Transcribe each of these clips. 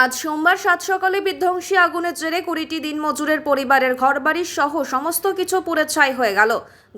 আজ সোমবার সাত সকালে বিধ্বংসী আগুনের জেরে কুড়িটি দিনমজুরের পরিবারের ঘরবাড়ি সহ সমস্ত কিছু পুড়ে ছাই হয়ে গেল।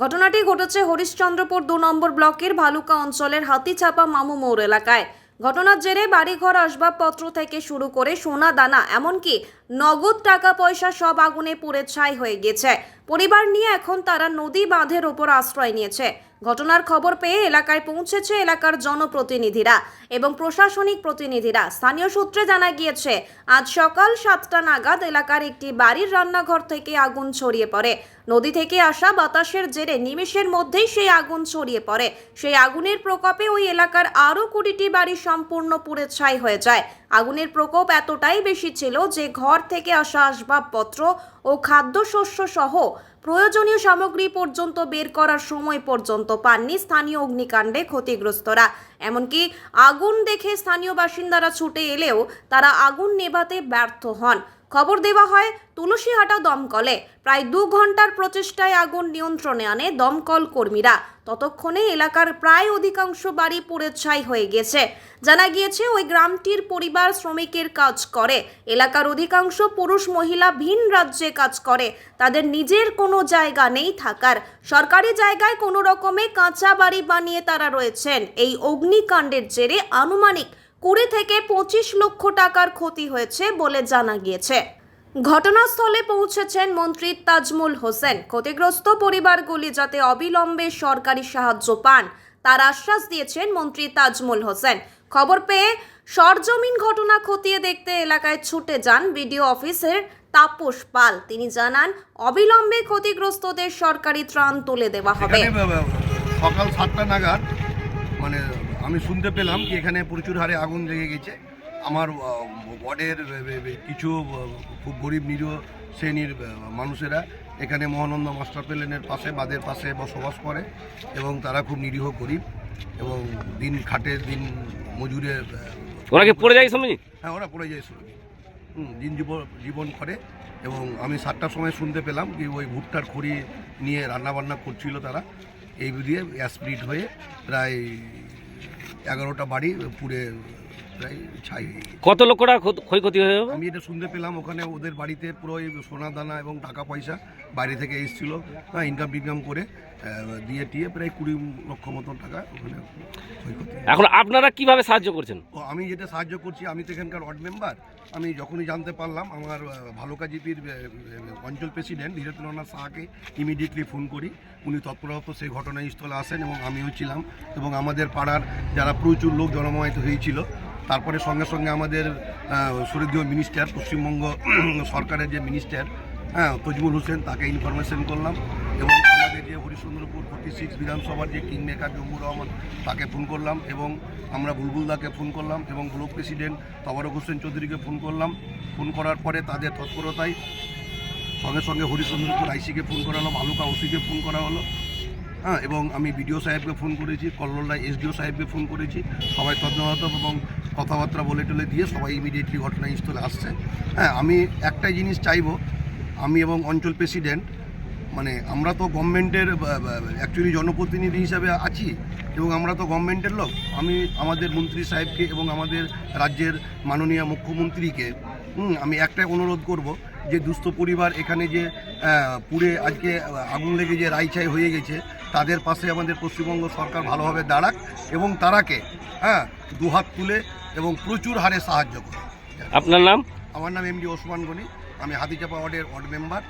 ঘটনাটি ঘটেছে হরিশ্চন্দ্রপুর দু নম্বর ব্লকের ভালুকা অঞ্চলের হাতিচাপা মামু মোড় এলাকায়। ঘটনার জেরে বাড়িঘর আসবাবপত্র থেকে শুরু করে সোনা দানা, এমনকি নগদ টাকা পয়সা সব আগুনে পুড়ে ছাই হয়ে গেছে পরিবার নিয়ে এখন তারা নদী বাঁধের ওপর আশ্রয় নিয়েছে। ঘটনার খবর পেয়ে এলাকায় পৌঁছেছে এলাকার জনপ্রতিনিধিরা এবং প্রশাসনিক প্রতিনিধিরা। স্থানীয় সূত্রে জানা গিয়েছে, আজ সকাল সাতটা নাগাদ এলাকার একটি বাড়ির রান্নাঘর থেকে আগুন ছড়িয়ে পড়ে। নদী থেকে আসা বাতাসের জেরে নিমেষের মধ্যেই সেই আগুন ছড়িয়ে পড়ে। সেই আগুনের প্রকোপে ওই এলাকার আরও কুড়িটি বাড়ি সম্পূর্ণ পুড়ে ছাই হয়ে যায়। আগুনের প্রকোপ এতটাই বেশি ছিল যে ঘর থেকে আসা আসবাবপত্র ও খাদ্যশস্য সহ প্রয়োজনীয় সামগ্রী পর্যন্ত বের করার সময় পর্যন্ত পাননি স্থানীয় অগ্নিকাণ্ডে ক্ষতিগ্রস্তরা। এমনকি আগুন দেখে স্থানীয় বাসিন্দারা ছুটে এলেও তারা আগুন নেভাতে ব্যর্থ হন। খবর দেওয়া হয়, তুলসীহাটা দমকলে। প্রায় দু ঘণ্টার প্রচেষ্টায় আগুন নিয়ন্ত্রণে আনে দমকল কর্মীরা। ততক্ষণে এলাকার প্রায় অধিকাংশ বাড়ি পুড়ে ছাই হয়ে গেছে। জানা গিয়েছে, ওই গ্রামটির পরিবার শ্রমিকের কাজ করে। এলাকার অধিকাংশ পুরুষ মহিলা ভিন রাজ্যে কাজ করে। তাদের নিজের কোনো জায়গা নেই থাকার। সরকারি জায়গায় কোনো রকমে কাঁচা বাড়ি বানিয়ে তারা রয়েছেন। এই অগ্নিকাণ্ডের জেরে আনুমানিক কুড়ি থেকে পঁচিশ লক্ষ টাকার ক্ষতি হয়েছে বলে জানা গিয়েছে। ঘটনাস্থলে পৌঁছেছেন মন্ত্রী তাজমুল হোসেন। ক্ষতিগ্রস্ত পরিবারগুলি যাতে অবিলম্বে সরকারি সাহায্য পান, তার আশ্বাস দিয়েছেন মন্ত্রী তাজমুল হোসেন। খবর পেয়ে সরজমিন ঘটনা খতিয়ে দেখতে এলাকায় ছুটে যান বিডিও অফিসের তাপস পাল। তিনি জানান, অবিলম্বে ক্ষতিগ্রস্তদের সরকারি ত্রাণ তুলে দেওয়া হবে। সকাল সাতটা নাগাদ মানে আমি শুনতে পেলাম কি এখানে প্রচুর হারে আগুন লেগে গেছে। আমার ওয়ার্ডের কিছু খুব গরিব নিরীহ শ্রেণির মানুষেরা এখানে মহানন্দ মাস্টার প্লেনের পাশে বাদের পাশে বসবাস করে এবং তারা খুব নিরীহ গরিব এবং দিন খাটে দিন মজুরে ওরা কি পড়ে যায় সময় হ্যাঁ ওরা পড়ে যায় হুম, দিন জীবন জীবন করে এবং আমি সাতটার সময় শুনতে পেলাম কি ওই ভুট্টার খড়ি নিয়ে রান্নাবান্না করছিল তারা। এই দিয়ে অ্যাসপ্রিট হয়ে প্রায় এগারোটা বাড়ি পুরে প্রায় ছাই হয়ে গেছে। কত লক্ষ টাকা ক্ষত- ক্ষয়ক্ষতি হয়ে যাবে আমি এটা শুনতে পেলাম ওখানে ওদের বাড়িতে পুরো ওই সোনা দানা এবং টাকা পয়সা বাইরে থেকে এসেছিল হ্যাঁ ইনকাম টিনকাম করে আহ, দিয়ে টিয়ে প্রায় কুড়ি লক্ষ মতন টাকা ওখানে। এখন আপনারা কীভাবে সাহায্য করছেন? আমি যেটা সাহায্য করছি আমি তো এখানকার ওয়ার্ড মেম্বার আমি যখনই জানতে পারলাম আমার আহ, ভালুকা জিপির আহ, আহ, অঞ্চল প্রেসিডেন্ট ধীরেন্দ্রনাথ শাহকে ইমিডিয়েটলি ফোন করি। উনি তৎপরত সেই ঘটনাস্থলে আসেন এবং আমিও ছিলাম। এবং আমাদের পাড়ার যারা প্রচুর লোক জনমায়িত হয়েছিল তারপরে সঙ্গে সঙ্গে আমাদের সুরদীয় মিনিস্টার পশ্চিমবঙ্গ সরকারের যে মিনিস্টার হ্যাঁ তজমুল হোসেন তাকে ইনফরমেশন করলাম। এবং আমাদের যে হরিশ্চন্দ্রপুর ফোর্টি সিক্স বিধানসভার যে কিং মেকার জম্মুর রহমান, তাকে ফোন করলাম এবং আমরা বুলবুলদাকে ফোন করলাম এবং ব্লক প্রেসিডেন্ট তবারক হোসেন চৌধুরীকে ফোন করলাম। ফোন করার পরে তাদের তৎপরতায় সঙ্গে সঙ্গে হরিশ্চন্দ্রপুর আইসিকে ফোন করা হলো ভালুকা ওসিকে ফোন করা হলো। হ্যাঁ এবং আমি বিডিও সাহেবকে ফোন করেছি কল্লোলা এসডিও সাহেবকে ফোন করেছি। সবাই তদনত এবং কথাবার্তা বলে টলে দিয়ে সবাই ইমিডিয়েটলি ঘটনাস্থলে আসছে। হ্যাঁ আমি একটাই জিনিস চাইব, আমি এবং অঞ্চল প্রেসিডেন্ট মানে আমরা তো গভর্নমেন্টের অ্যাকচুয়ালি জনপ্রতিনিধি হিসাবে আছি এবং আমরা তো গভর্নমেন্টের লোক। আমি আমাদের মন্ত্রী সাহেবকে এবং আমাদের রাজ্যের মাননীয় মুখ্যমন্ত্রীকে আমি একটাই অনুরোধ করব যে দুস্থ পরিবার এখানে যে পুড়ে আজকে আগুন লেগে যে রাইছাই হয়ে গেছে তাদের পাশে আমাদের পশ্চিমবঙ্গ সরকার ভালোভাবে দাঁড়াক এবং তারাকে হ্যাঁ দুহাত তুলে এবং প্রচুর হারে সাহায্য করে আপনার নাম? আমার নাম এমডি ওসমান গনি আমি হাতিচাপা ওয়ার্ডের ওয়ার্ড মেম্বার।